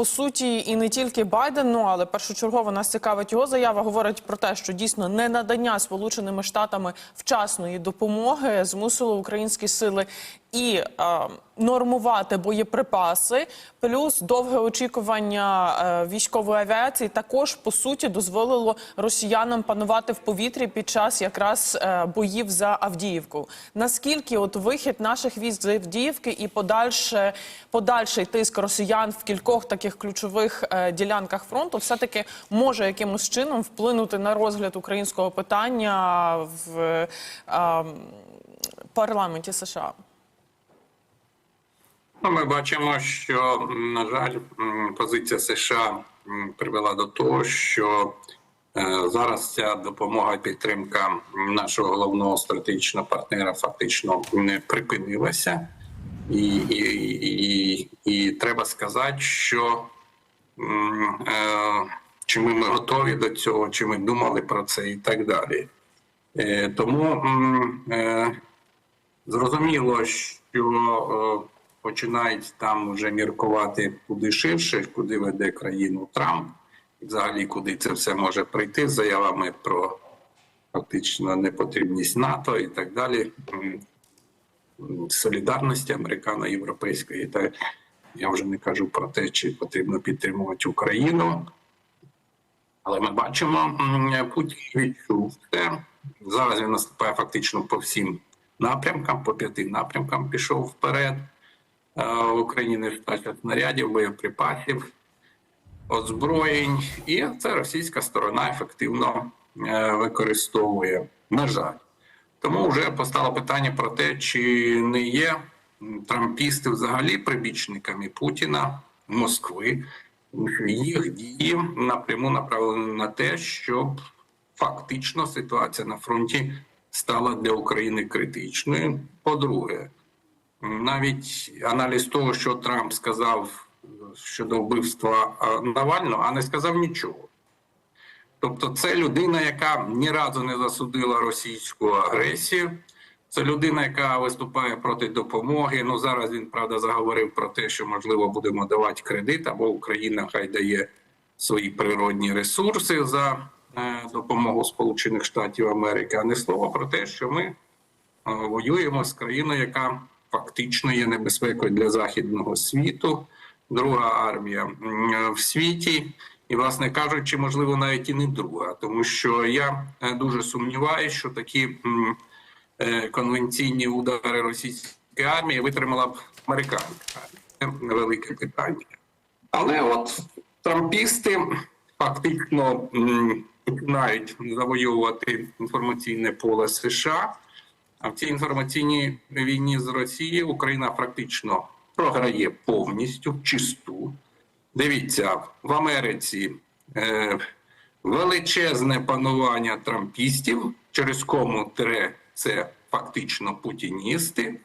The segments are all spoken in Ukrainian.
по суті і не тільки Байден, ну але першочергово нас цікавить його заява. Говорить про те, що дійсно ненадання Сполученими Штатами вчасної допомоги змусило українські сили і е, нормувати боєприпаси, плюс довге очікування е, військової авіації також по суті дозволило росіянам панувати в повітрі під час якраз е, боїв за Авдіївку. Наскільки от вихід наших військ з Авдіївки і подальше подальший тиск росіян в кількох таких ключових е, ділянках фронту, все таки може якимось чином вплинути на розгляд українського питання в е, парламенті США? Ну, ми бачимо, що на жаль, позиція США привела до того, що е, зараз ця допомога і підтримка нашого головного стратегічного партнера фактично не припинилася, і, і, і, і, треба сказати, що е, чи ми, готові до цього, чи ми думали про це і так далі. Е, тому е, Зрозуміло, що е, починають там вже міркувати куди ширше, куди веде країну Трамп, і взагалі куди це все може прийти з заявами про фактично непотрібність НАТО і так далі, солідарності американо-європейської. Та я вже не кажу про те, чи потрібно підтримувати Україну. Але ми бачимо, Путін відчув це. Зараз він наступає фактично по всім напрямкам, по п'яти напрямкам пішов вперед. Е, В Україні не снарядів, боєприпасів, озброєнь, і це російська сторона ефективно е, використовує. На жаль. Тому вже постало питання про те, чи не є трампісти взагалі прибічниками Путіна, Москви. Їх дії напряму направлені на те, щоб фактично ситуація на фронті стала для України критичною. По-друге, навіть аналіз того, що Трамп сказав щодо вбивства е, Навального, а не сказав нічого. Тобто, це людина, яка ні разу не засудила російську агресію. Це людина, яка виступає проти допомоги. Ну зараз він правда заговорив про те, що можливо будемо давати кредит, або Україна хай дає свої природні ресурси за е, допомогу Сполучених Штатів Америки, а не слово про те, що ми е, воюємо з країною, яка фактично є небезпекою для західного світу, друга армія в світі. І, власне кажучи, можливо, навіть і не друга, тому що я е, дуже сумніваюся, що такі е, конвенційні удари російської армії витримала б американська армія. Це невелике питання. Але от трампісти фактично починають завоювати інформаційне поле США. А в цій інформаційній війні з Росією Україна практично програє повністю чисту. Дивіться, в Америці е, величезне панування трампістів, через кому тире це фактично путіністи.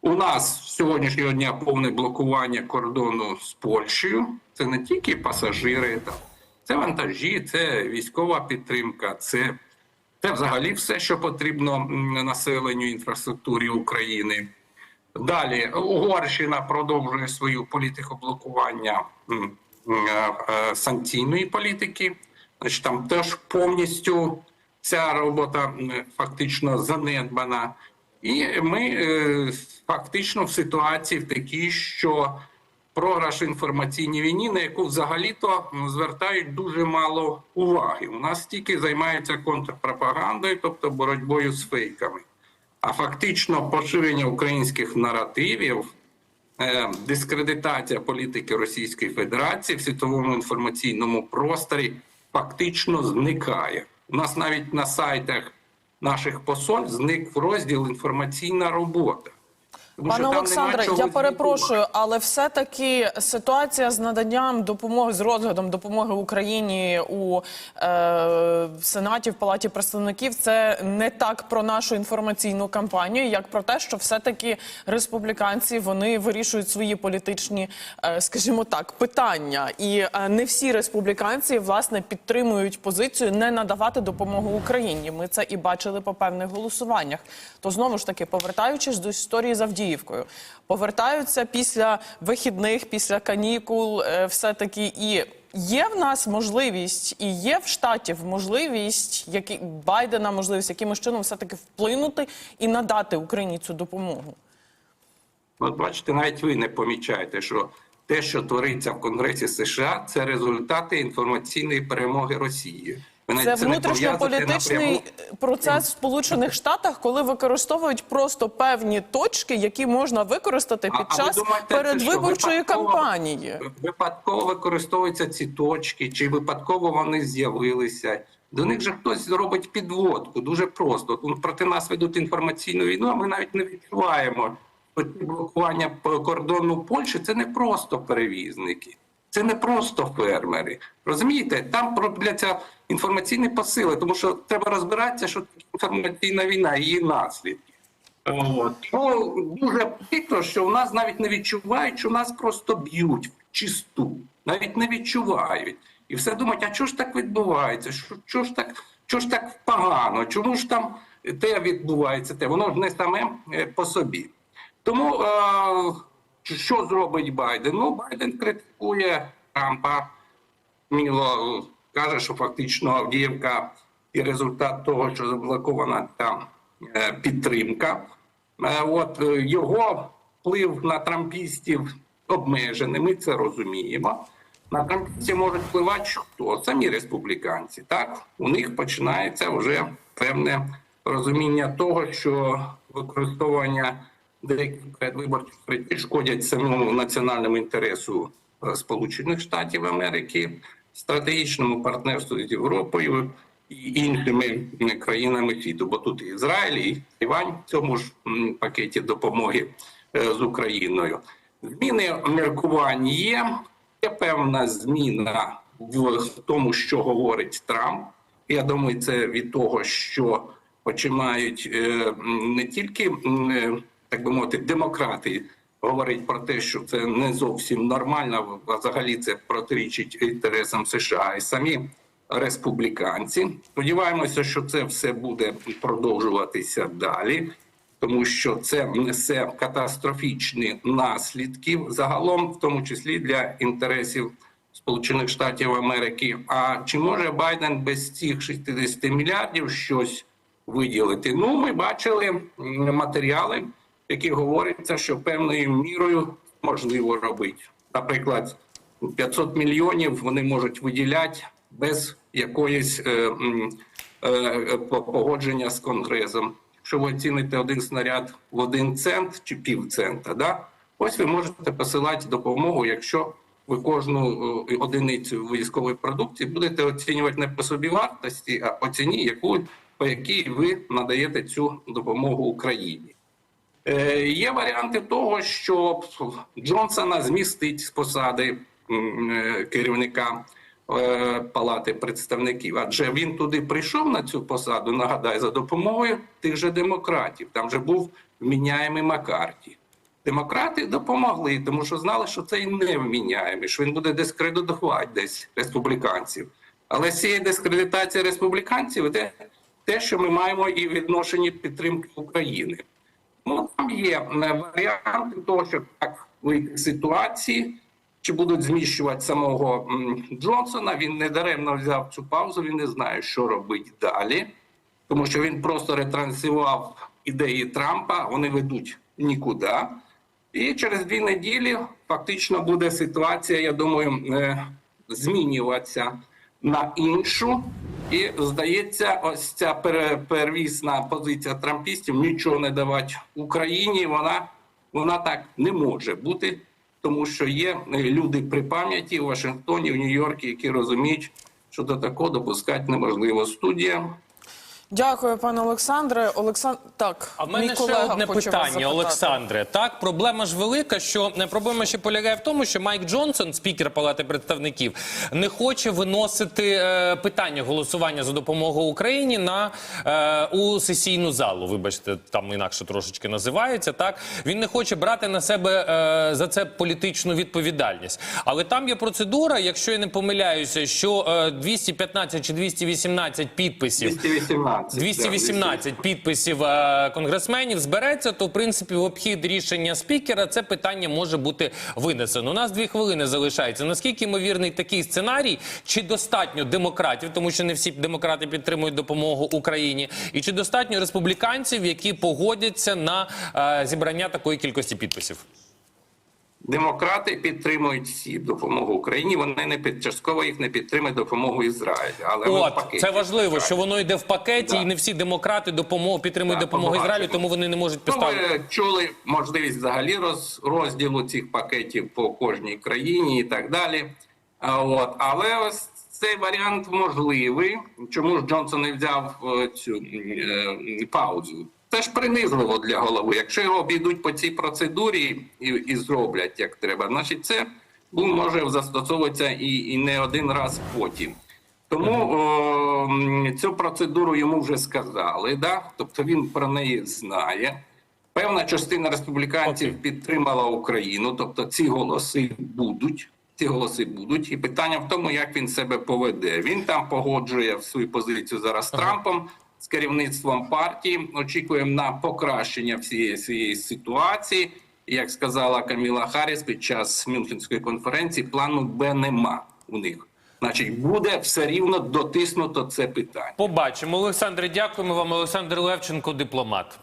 У нас з сьогоднішнього дня повне блокування кордону з Польщею. Це не тільки пасажири, це вантажі, це військова підтримка, це, це взагалі все, що потрібно населенню інфраструктурі України. Далі Угорщина продовжує свою політику блокування е, е, санкційної політики. Значить, там теж повністю ця робота фактично занедбана. І ми е, фактично в ситуації в такій, що програш інформаційній війні, на яку взагалі-то звертають дуже мало уваги. У нас тільки займаються контрпропагандою, тобто боротьбою з фейками. А фактично поширення українських наративів, е, дискредитація політики Російської Федерації в світовому інформаційному просторі фактично зникає. У нас навіть на сайтах наших посольств зник розділ інформаційна робота. Тому Пане Олександре, я перепрошую, але все-таки ситуація з наданням допомоги з розглядом допомоги Україні у е, Сенаті в Палаті представників це не так про нашу інформаційну кампанію, як про те, що все-таки республіканці вони вирішують свої політичні, е, скажімо так, питання, і е, не всі республіканці власне підтримують позицію не надавати допомогу Україні. Ми це і бачили по певних голосуваннях. То знову ж таки, повертаючись до історії з Авдіївкою. Повертаються після вихідних, після канікул, е, все таки і. Є в нас можливість і є в штатів можливість, які Байдена можливість якимось чином все таки вплинути і надати Україні цю допомогу. От бачите, навіть ви не помічаєте, що те, що твориться в Конгресі США, це результати інформаційної перемоги Росії. Це внутрішньополітичний процес в Сполучених Штатах, коли використовують просто певні точки, які можна використати під а час думаєте, передвиборчої випадково? кампанії. Випадково використовуються ці точки, чи випадково вони з'явилися. До них же хтось робить підводку. Дуже просто. Проти нас ведуть інформаційну війну, а ми навіть не відчуваємо. Блокування кордону Польщі це не просто перевізники, це не просто фермери. Розумієте, там робляться інформаційні посили, тому що треба розбиратися, що інформаційна війна, і її наслідки. От. Ну, дуже прикро, що в нас навіть не відчувають, що нас просто б'ють в чисту. Навіть не відчувають. І все думають, а чого ж так відбувається? Що, чого, ж так, чого ж так погано? Чому ж там те відбувається? Те? Воно ж не саме е, по собі. Тому е, що зробить Байден? Ну, Байден критикує Трампа. Міло каже, що фактично Авдіївка і результат того, що заблокована там е, підтримка. Е, От е, його вплив на трампістів обмежений, ми це розуміємо. На трампістів можуть впливати хто? Самі республіканці. Так у них починається вже певне розуміння того, що використовування деяких передвиборчих стратегій шкодять самому національному інтересу е, Сполучених Штатів Америки, стратегічному партнерству з Європою і іншими країнами світу. Бо тут Ізраїль, і Івань в цьому ж пакеті допомоги е, з Україною. Зміни міркувань є. Є певна зміна в тому, що говорить Трамп. Я думаю, це від того, що починають е, не тільки так би мовити, демократи говорять про те, що це не зовсім нормально, взагалі це протирічить інтересам США і самі республіканці. Сподіваємося, що це все буде продовжуватися далі, тому що це несе катастрофічні наслідки загалом, в тому числі для інтересів Сполучених Штатів Америки. А чи може Байден без цих 60 мільярдів щось виділити? Ну, ми бачили матеріали, яких говориться, що певною мірою можливо робити. Наприклад, 500 мільйонів вони можуть виділяти без якоїсь е, м, е, погодження з конгресом. Якщо ви оціните один снаряд в один цент чи півцента, да? ось ви можете посилати допомогу, якщо ви кожну е, одиницю військової продукції будете оцінювати не по собі вартості, а по ціні, яку по якій ви надаєте цю допомогу Україні. Е, Є варіанти того, що Джонсона змістить з посади е, керівника е, Палати представників, адже він туди прийшов на цю посаду, нагадаю, за допомогою тих же демократів. Там же був вміняємий Маккарті. Демократи допомогли, тому що знали, що це і не вміняємий, що він буде дискредитувати десь республіканців. Але з цієї дискредитації республіканців йде те, що ми маємо і в відношенні підтримки України. Ну, там є е, варіанти того, що так вийти ситуації, чи будуть зміщувати самого Джонсона. Він не даремно взяв цю паузу, він не знає, що робити далі, тому що він просто ретранслював ідеї Трампа, вони ведуть нікуди. І через дві неділі фактично буде ситуація, я думаю, е, змінюватися на іншу. І здається, ось ця первісна позиція трампістів нічого не давати Україні. Вона, вона так не може бути, тому що є люди при пам'яті в Вашингтоні, в Нью-Йорку, які розуміють, що до такого допускати неможливо. Студія Дякую, пане Олександре. Олександр, так А в мене ще одне питання. Олександре. Так, проблема ж велика, що не проблема ще полягає в тому, що Майк Джонсон, спікер Палати представників, не хоче виносити е, питання голосування за допомогу Україні на е, у сесійну залу. Вибачте, там інакше трошечки називається. Так він не хоче брати на себе е, за це політичну відповідальність. Але там є процедура, якщо я не помиляюся, що е, 215 чи 218 підписів 218. 218. 218 підписів е, конгресменів збереться, то в принципі в обхід рішення спікера це питання може бути винесено. У нас дві хвилини залишається. Наскільки ймовірний такий сценарій? Чи достатньо демократів, тому що не всі демократи підтримують допомогу Україні, і чи достатньо республіканців, які погодяться на е, зібрання такої кількості підписів? Демократи підтримують всі допомогу Україні. Вони не під частково їх не підтримують допомогу Ізраїлю. Але От пакеті це важливо, Ізраїлю. що воно йде в пакеті, Да. і не всі демократи допомогу підтримують Так, допомогу. Ізраїлю, тому вони не можуть Ну, поставити. ми чули можливість взагалі роз, розділу цих пакетів по кожній країні і так далі. А, от. Але ось цей варіант можливий. Чому ж Джонсон не взяв е, цю е, паузу? Це ж принизливо для голови. Якщо його обійдуть по цій процедурі і, і зроблять як треба, значить це ну, може застосовуватися і, і не один раз потім. Тому о, цю процедуру йому вже сказали, да? тобто він про неї знає. Певна частина республіканців Окей. підтримала Україну, тобто ці голоси будуть. Ці голоси будуть, і питання в тому, як він себе поведе. Він там погоджує свою позицію зараз з Трампом з керівництвом партії. Очікуємо на покращення всієї цієї ситуації. Як сказала Каміла Харріс під час Мюнхенської конференції, плану Б нема у них. Значить, буде все рівно дотиснуто це питання. Побачимо. Олександре, дякуємо вам. Олександр Левченко, дипломат.